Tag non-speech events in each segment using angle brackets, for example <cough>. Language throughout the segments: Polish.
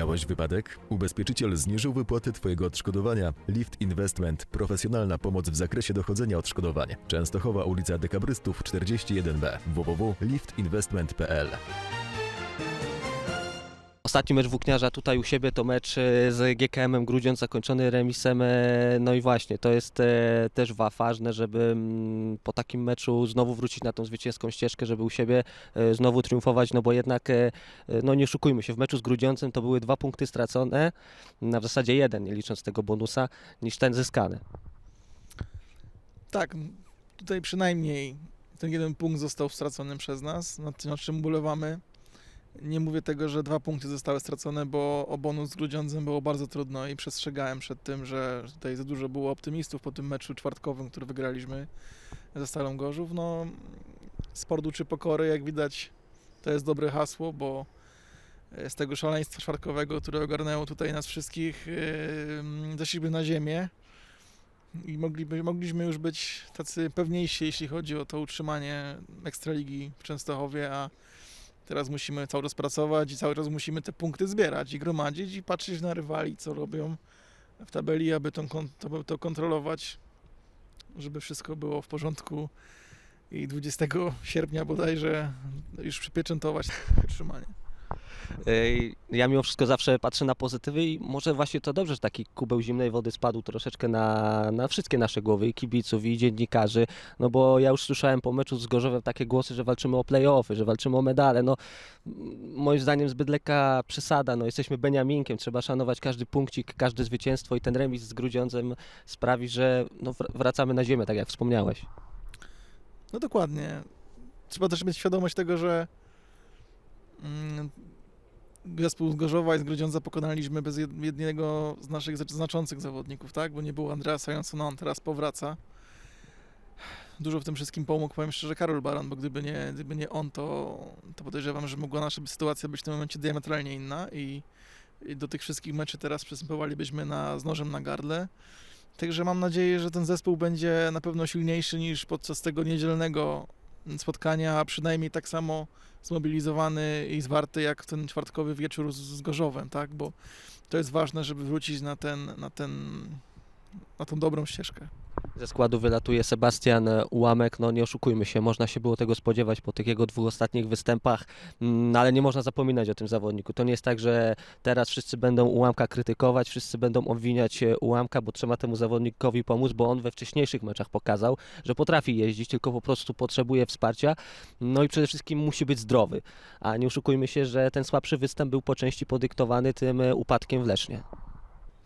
Miałeś wypadek? Ubezpieczyciel zniżył wypłaty Twojego odszkodowania. Lift Investment. Profesjonalna pomoc w zakresie dochodzenia odszkodowania. Częstochowa ulica Dekabrystów 41B. www.liftinvestment.pl Ostatni mecz włókniarza tutaj u siebie to mecz e, z GKM-em Grudziądz zakończony remisem. e, No i właśnie, to jest e, też wa- ważne, żeby mm, po takim meczu znowu wrócić na tą zwycięską ścieżkę, żeby u siebie znowu triumfować, no bo jednak, no nie oszukujmy się, w meczu z Grudziącem to były dwa punkty stracone, na w zasadzie jeden, nie licząc tego bonusa, niż ten zyskany. Tak, tutaj przynajmniej ten jeden punkt został stracony przez nas, nad, czym ubolewamy. Nie mówię tego, że dwa punkty zostały stracone, bo o bonus z Grudziądzem było bardzo trudno i przestrzegałem przed tym, że tutaj za dużo było optymistów po tym meczu czwartkowym, który wygraliśmy ze Stalą Gorzów. No, sport uczy pokory, jak widać to jest dobre hasło, bo z tego szaleństwa czwartkowego, które ogarnęło tutaj nas wszystkich, yy, zeszliśmy na ziemię i mogliby, mogliśmy już być tacy pewniejsi, jeśli chodzi o to utrzymanie Ekstraligi w Częstochowie, a teraz musimy cały czas pracować i cały czas musimy te punkty zbierać i gromadzić i patrzeć na rywali, co robią w tabeli, aby kon- to, to kontrolować, żeby wszystko było w porządku i 20 sierpnia bodajże już przypieczętować utrzymanie. Ja mimo wszystko zawsze patrzę na pozytywy i może właśnie to dobrze, że taki kubeł zimnej wody spadł troszeczkę na, na wszystkie nasze głowy, i kibiców, i dziennikarzy, no bo ja już słyszałem po meczu z Gorzowem takie głosy, że walczymy o play-offy, że walczymy o medale, no moim zdaniem zbyt lekka przesada, no jesteśmy Beniaminkiem, trzeba szanować każdy punkcik, każde zwycięstwo i ten remis z Grudziądzem sprawi, że no, wr- wracamy na ziemię, tak jak wspomniałeś. No dokładnie. Trzeba też mieć świadomość tego, że mm, zespół z Gorzowa i z Grudziądza pokonaliśmy bez jed- jednego z naszych zna- znaczących zawodników, tak? Bo nie było Andreasa Jansona, on teraz powraca. Dużo w tym wszystkim pomógł, powiem szczerze, Karol Baran, bo gdyby nie, gdyby nie on, to, to podejrzewam, że mogła nasza sytuacja być w tym momencie diametralnie inna i, i do tych wszystkich meczy teraz przystępowalibyśmy na, z nożem na gardle. Także mam nadzieję, że ten zespół będzie na pewno silniejszy niż podczas tego niedzielnego spotkania, przynajmniej tak samo zmobilizowany i zwarty jak ten czwartkowy wieczór z, z Gorzowem, tak? Bo to jest ważne, żeby wrócić na ten, na ten, na tą dobrą ścieżkę. Ze składu wylatuje Sebastian Ułamek, no nie oszukujmy się, można się było tego spodziewać po tych jego dwóch ostatnich występach, mm, ale nie można zapominać o tym zawodniku. To nie jest tak, że teraz wszyscy będą Ułamka krytykować, wszyscy będą obwiniać e, Ułamka, bo trzeba temu zawodnikowi pomóc, bo on we wcześniejszych meczach pokazał, że potrafi jeździć, tylko po prostu potrzebuje wsparcia, no i przede wszystkim musi być zdrowy. A nie oszukujmy się, że ten słabszy występ był po części podyktowany tym e, upadkiem w Lesznie.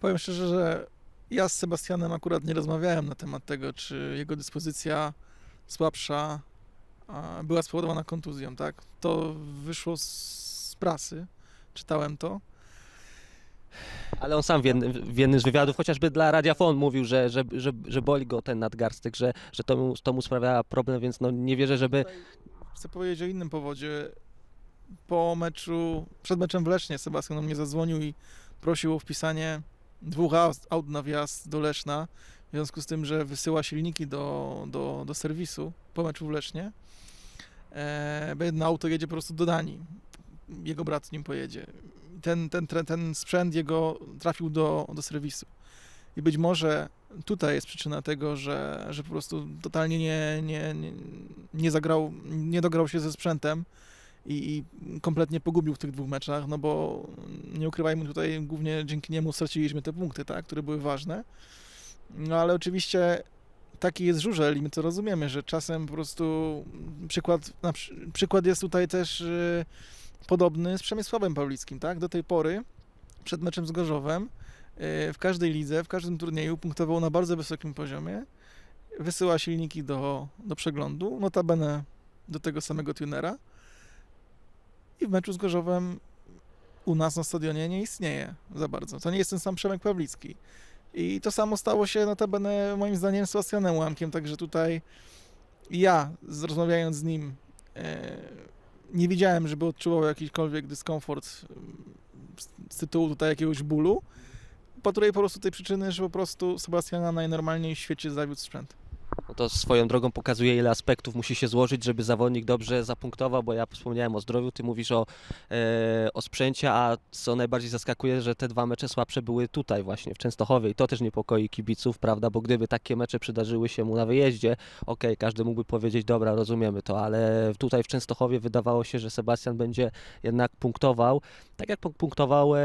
Powiem szczerze, że ja z Sebastianem akurat nie rozmawiałem na temat tego, czy jego dyspozycja słabsza była spowodowana kontuzją, tak? To wyszło z, prasy, czytałem to. Ale on sam w jednym, w jednym z wywiadów, chociażby dla Radia Fon mówił, że, że, że, że boli go ten nadgarstek, że, że to, mu, to mu sprawia problem, więc no nie wierzę, żeby... Chcę powiedzieć o innym powodzie. Po meczu, przed meczem w Lesznie Sebastian do mnie zadzwonił i prosił o wpisanie dwóch aut- na wjazd do Leszna, w związku z tym, że wysyła silniki do, do, do serwisu po meczu w Lesznie. E, jedno auto jedzie po prostu do Danii. Jego brat nim pojedzie. Ten, ten, ten, ten sprzęt jego trafił do, do serwisu. I być może tutaj jest przyczyna tego, że, że po prostu totalnie nie, nie, nie, nie zagrał, nie dograł się ze sprzętem i, i kompletnie pogubił w tych dwóch meczach, no bo nie ukrywajmy tutaj, głównie dzięki niemu straciliśmy te punkty, tak, które były ważne. No ale oczywiście taki jest żużel i my to rozumiemy, że czasem po prostu przykład, na, przy- przykład jest tutaj też y, podobny z Przemysławem Pawlickim, tak, do tej pory przed meczem z Gorzowem y, w każdej lidze, w każdym turnieju punktował na bardzo wysokim poziomie, wysyła silniki do, do przeglądu, notabene do tego samego tunera i w meczu z Gorzowem u nas na stadionie nie istnieje za bardzo. To nie jest ten sam Przemek Pawlicki. I to samo stało się notabene moim zdaniem z Sebastianem Łamkiem, także tutaj ja, rozmawiając z nim, e, nie widziałem, żeby odczuwał jakikolwiek dyskomfort mm, z, tytułu tutaj jakiegoś bólu. Patruję po prostu tej przyczyny, że po prostu Sebastiana najnormalniej w świecie zawiódł sprzęt. No to swoją drogą pokazuje, ile aspektów musi się złożyć, żeby zawodnik dobrze zapunktował, bo ja wspomniałem o zdrowiu, ty mówisz o, e, o sprzęcie, a co najbardziej zaskakuje, że te dwa mecze słabsze były tutaj właśnie, w Częstochowie. I to też niepokoi kibiców, prawda, bo gdyby takie mecze przydarzyły się mu na wyjeździe, okej, każdy mógłby powiedzieć, dobra, rozumiemy to, ale tutaj w Częstochowie wydawało się, że Sebastian będzie jednak punktował, tak jak punk- punktował e,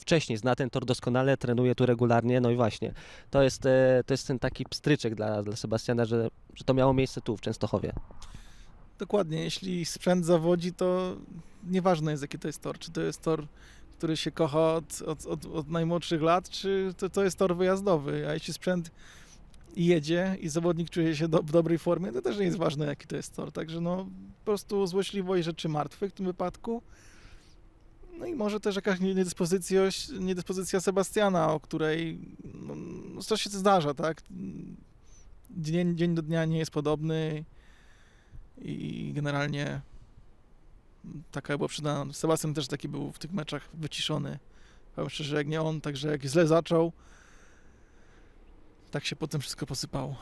wcześniej, zna ten tor doskonale, trenuje tu regularnie, no i właśnie, to jest, e, to jest ten taki pstryczek dla, dla Sebastiana, że, że to miało miejsce tu w Częstochowie. Dokładnie, jeśli sprzęt zawodzi, to nieważne jest jaki to jest tor. Czy to jest tor, który się kocha od, od, od, od najmłodszych lat, czy to, to jest tor wyjazdowy. A jeśli sprzęt jedzie i zawodnik czuje się do, w dobrej formie, to też nie jest ważne jaki to jest tor. Także no po prostu złośliwość rzeczy martwych w tym wypadku. No i może też jakaś niedyspozycja, niedyspozycja Sebastiana, o której no, no, to się zdarza, tak? Dzień, dzień do dnia nie jest podobny i generalnie taka była przydana. Sebastian też taki był w tych meczach wyciszony. Powiem szczerze, jak nie on, także jak źle zaczął, tak się potem wszystko posypało.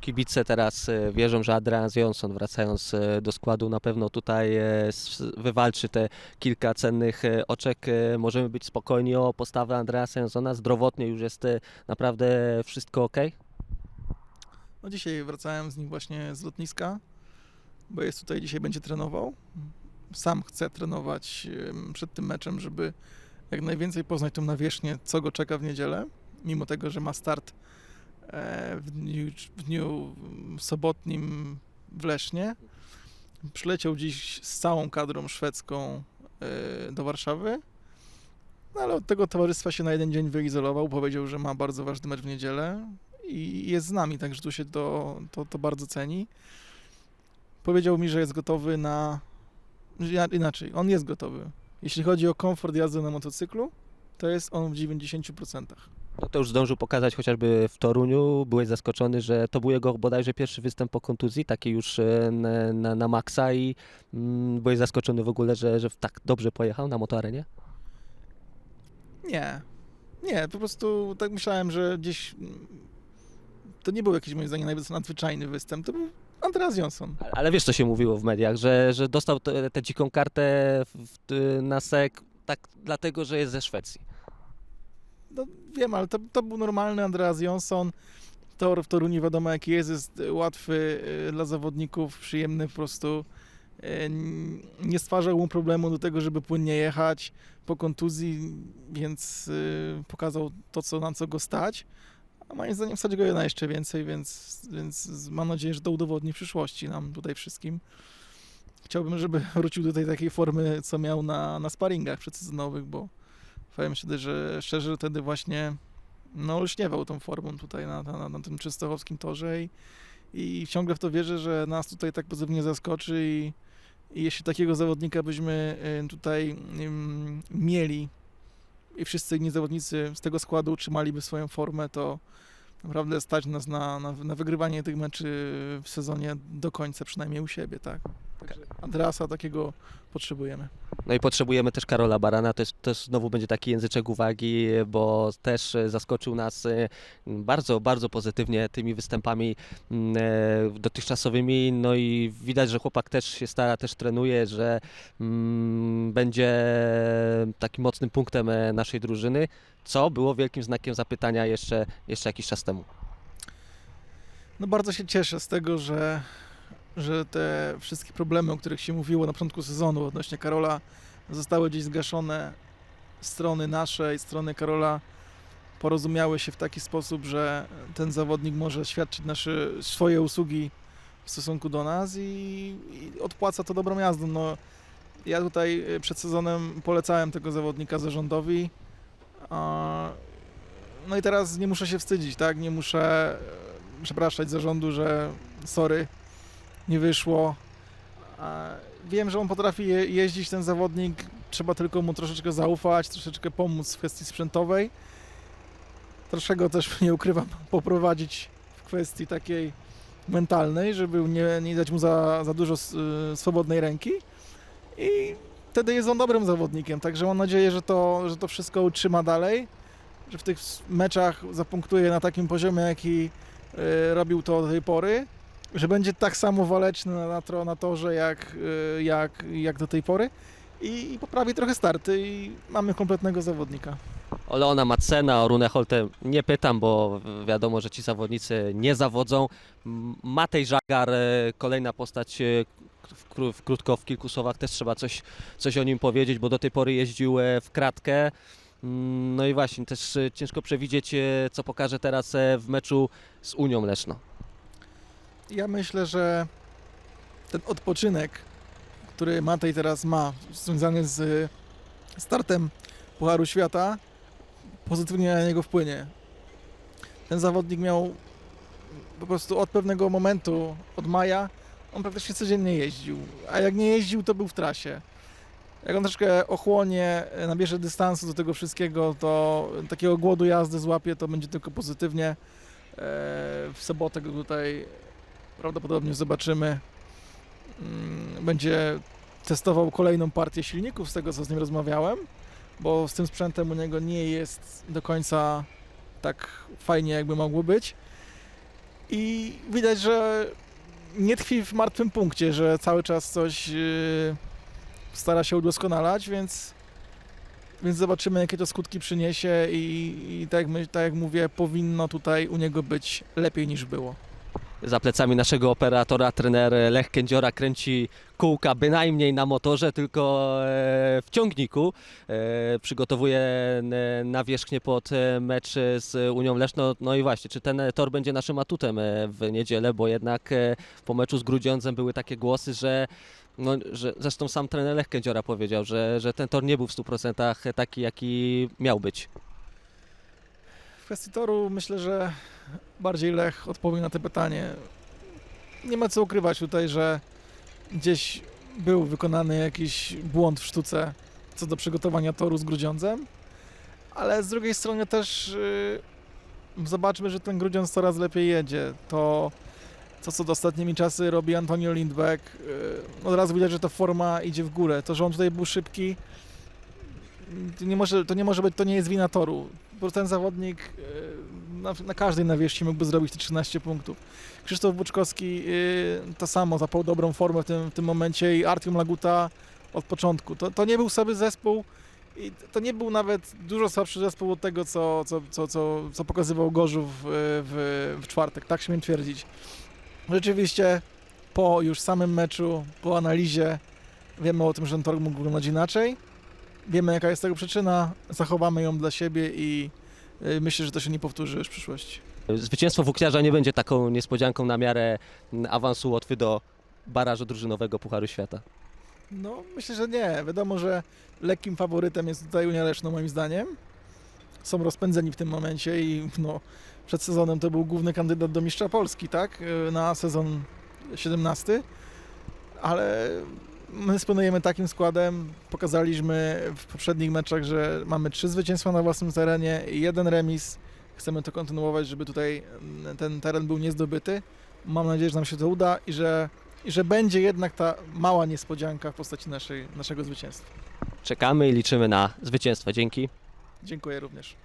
Kibice teraz e, wierzą, że Adrian Johnson wracając e, do składu na pewno tutaj e, wywalczy te kilka cennych oczek. Możemy być spokojni o postawę Andreasa Johnsona. Zdrowotnie już jest naprawdę wszystko ok. No dzisiaj wracałem z nim właśnie z lotniska, bo jest tutaj, dzisiaj będzie trenował. Sam chce trenować przed tym meczem, żeby jak najwięcej poznać tą nawierzchnię, co go czeka w niedzielę, mimo tego, że ma start e, w dniu, w dniu sobotnim w Lesznie. Przyleciał dziś z całą kadrą szwedzką e, do Warszawy, no ale od tego towarzystwa się na jeden dzień wyizolował, powiedział, że ma bardzo ważny mecz w niedzielę i jest z nami, także tu się to, to, to bardzo ceni. Powiedział mi, że jest gotowy na. Inaczej, on jest gotowy. Jeśli chodzi o komfort jazdy na motocyklu, to jest on w 90%. No to już zdążył pokazać chociażby w Toruniu. Byłeś zaskoczony, że to był jego bodajże pierwszy występ po kontuzji, taki już e, na, na, na maksa i mm, byłeś zaskoczony w ogóle, że, że tak dobrze pojechał na motoarenie? Nie. Nie, po prostu tak myślałem, że gdzieś. To nie był jakiś moim zdaniem nadzwyczajny występ. To był Andreas Johnson. Ale- wiesz, co się mówiło w mediach, że, że dostał tę dziką kartę w, na sek tak dlatego, że jest ze Szwecji. No, wiem, ale to, to był normalny Andreas Johnson. Tor w Toruniu wiadomo jaki jest, jest łatwy y, dla zawodników, przyjemny po prostu. Y, Nie stwarzał mu problemu do tego, żeby płynnie jechać po kontuzji, więc y, pokazał to, co, na co go stać. A moim zdaniem stać go na jeszcze więcej, więc, więc mam nadzieję, że to udowodni w przyszłości nam tutaj wszystkim. Chciałbym, żeby <laughs> wrócił do tej takiej formy, co miał na, na sparingach przedsezonowych, bo powiem szczerze, że szczerze wtedy właśnie no olśniewał tą formą tutaj na, na, na tym częstochowskim torze i, i ciągle w to wierzę, że nas tutaj tak pozytywnie zaskoczy i, i jeśli takiego zawodnika byśmy y, tutaj mieli i wszyscy inni zawodnicy z tego składu utrzymaliby swoją formę, to naprawdę stać nas na, na, na wygrywanie tych meczy w sezonie do końca, przynajmniej u siebie, tak. Także Andreasa takiego potrzebujemy. No i potrzebujemy też Karola Barana, to, jest, to znowu będzie taki języczek uwagi, bo też e, zaskoczył nas e, bardzo, bardzo pozytywnie tymi występami mm, e, dotychczasowymi, no i widać, że chłopak też się stara, też trenuje, że mm, będzie takim mocnym punktem naszej drużyny, co było wielkim znakiem zapytania jeszcze, jeszcze jakiś czas temu. No bardzo się cieszę z tego, że, że te wszystkie problemy, o których się mówiło na początku sezonu odnośnie Karola, zostały gdzieś zgaszone. Strony naszej, strony Karola porozumiały się w taki sposób, że ten zawodnik może świadczyć nasze, swoje usługi w stosunku do nas i, i odpłaca to dobrą jazdą. No, ja tutaj y, przed sezonem polecałem tego zawodnika zarządowi. No i teraz nie muszę się wstydzić, tak? Nie muszę e, przepraszać zarządu, że sorry, nie wyszło. Wiem, że on potrafi je- jeździć ten zawodnik, trzeba tylko mu troszeczkę zaufać, troszeczkę pomóc w kwestii sprzętowej. Troszkę go też, <laughs> nie ukrywam, poprowadzić w kwestii takiej mentalnej, żeby nie, nie dać mu za, za dużo y, swobodnej ręki. I wtedy jest on dobrym zawodnikiem, także mam nadzieję, że to, że to wszystko utrzyma dalej, że w tych meczach zapunktuje na takim poziomie, jaki, y, robił to do tej pory, że będzie tak samo waleczny na, na, torze jak, y, jak, jak do tej pory i, poprawi trochę starty i mamy kompletnego zawodnika. O Leona Madsena, o Rune Holte nie pytam, bo wiadomo, że ci zawodnicy nie zawodzą. Matej Żagar, e, kolejna postać e, w, kró- w, krótko w kilku słowach też trzeba coś, coś o nim powiedzieć, bo do tej pory jeździł e, w kratkę. Mm, No i właśnie, też ciężko przewidzieć, e, co pokaże teraz e, w meczu z Unią Leszno. Ja myślę, że ten odpoczynek, który Matej teraz ma, związany z startem Pucharu Świata, pozytywnie na niego wpłynie. Ten zawodnik miał po prostu od pewnego momentu, od maja, on praktycznie codziennie jeździł, a jak nie jeździł, to był w trasie. Jak on troszkę ochłonie, nabierze dystansu do tego wszystkiego, to takiego głodu jazdy złapie, to będzie tylko pozytywnie. E, W sobotę go tutaj prawdopodobnie zobaczymy. Mm, Będzie testował kolejną partię silników, z tego co z nim rozmawiałem, bo z tym sprzętem u niego nie jest do końca tak fajnie, jakby mogło być. I widać, że nie tkwi w martwym punkcie, że cały czas coś yy, stara się udoskonalać, więc, więc zobaczymy, jakie to skutki przyniesie i, i tak, jak my, tak jak mówię, powinno tutaj u niego być lepiej niż było. Za plecami naszego operatora trener Lech Kędziora kręci kółka bynajmniej na motorze, tylko e, w ciągniku. E, Przygotowuje nawierzchnię pod e, mecz z Unią Leszno. No i właśnie, czy ten tor będzie naszym atutem w niedzielę, bo jednak po meczu z Grudziądzem były takie głosy, że no, że zresztą sam trener Lech Kędziora powiedział, że, że ten tor nie był w 100% taki, jaki miał być. W kwestii toru myślę, że bardziej Lech odpowie na to pytanie. Nie ma co ukrywać tutaj, że gdzieś był wykonany jakiś błąd w sztuce co do przygotowania toru z Grudziądzem, ale z drugiej strony też yy, zobaczmy, że ten Grudziądz coraz lepiej jedzie. To, to co do ostatnimi czasy robi Antonio Lindbeck, yy, od razu widać, że ta forma idzie w górę. To, że on tutaj był szybki, to nie może, to nie może być, to nie jest wina toru. Bo ten zawodnik e, na, na każdej nawierzchni mógłby zrobić te 13 punktów. Krzysztof Buczkowski e, to samo, zapał dobrą formę w tym, w tym momencie i Artiom Laguta od początku. To, to nie był słaby zespół i to nie był nawet dużo słabszy zespół od tego, co, co, co, co, co pokazywał Gorzów w, w, czwartek, tak śmiem twierdzić. Rzeczywiście po już samym meczu, po analizie wiemy o tym, że ten tor mógł wyglądać inaczej. Wiemy, jaka jest tego przyczyna, zachowamy ją dla siebie i myślę, że to się nie powtórzy już w przyszłości. Zwycięstwo Włókniarza nie będzie taką niespodzianką na miarę m, awansu Łotwy do barażu drużynowego Pucharu Świata. No, myślę, że nie. Wiadomo, że lekkim faworytem jest tutaj Unia Leszno, moim zdaniem. Są rozpędzeni w tym momencie i no, przed sezonem to był główny kandydat do mistrza Polski, tak? Y, Na sezon 17. Ale my dysponujemy takim składem. Pokazaliśmy w poprzednich meczach, że mamy trzy zwycięstwa na własnym terenie i jeden remis. Chcemy to kontynuować, żeby tutaj ten teren był niezdobyty. Mam nadzieję, że nam się to uda i że, i że będzie jednak ta mała niespodzianka w postaci naszej, naszego zwycięstwa. Czekamy i liczymy na zwycięstwo. Dzięki. Dziękuję również.